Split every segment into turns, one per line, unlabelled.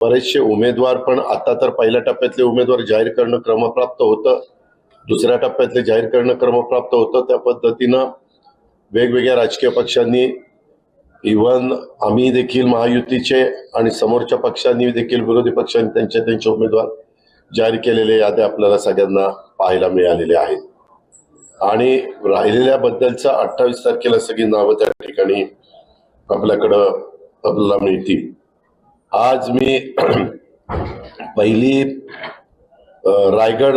बरेचसे उमेदवार पण आता तर पहिल्या टप्प्यातले उमेदवार जाहीर करणं क्रमप्राप्त होतं. दुसऱ्या टप्प्यातले जाहीर करणं क्रमप्राप्त होतं. त्या पद्धतीनं वेगवेगळ्या राजकीय पक्षांनी इव्हन आम्ही देखील महायुतीचे आणि समोरच्या पक्षांनी देखील विरोधी पक्षांनी त्यांचे त्यांचे उमेदवार जाहीर केलेले याद्या आपल्याला सगळ्यांना पाहायला मिळालेले आहेत. आणि राहिलेल्याबद्दलचा अठ्ठावीस तारखेला सगळी नावं त्या ठिकाणी आपल्याकडं आपल्याला मिळतील. आज मी पहिली रायगड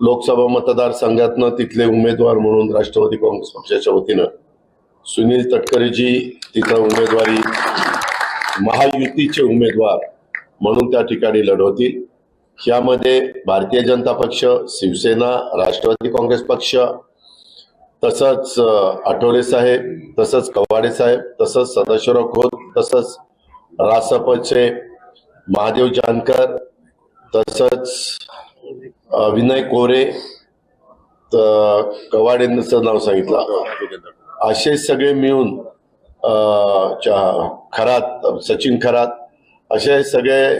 लोकसभा मतदारसंघातनं तिथले उमेदवार म्हणून राष्ट्रवादी काँग्रेस पक्षाच्या वतीनं सुनील तटकरेजी तिथं उमेदवारी महायुतीचे उमेदवार म्हणून त्या ठिकाणी लढवतील. यामध्ये भारतीय जनता पक्ष शिवसेना राष्ट्रवादी काँग्रेस पक्ष तसंच आठवले साहेब तसंच कवाडे साहेब तसंच सदाशिवराव खोत तसंच रासपचे महादेव जानकर तसंच विनय कोरे त- कवाडेंचं नाव सांगितलं. असे सगळे मिळून खरात सचिन खरात असे सगळे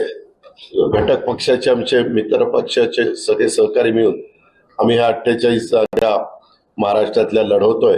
घटक पक्षाचे आमचे मित्र पक्षाचे सगळे सहकारी मिळून आम्ही ह्या अठ्ठेचाळीस जागा महाराष्ट्रातल्या लढवतोय.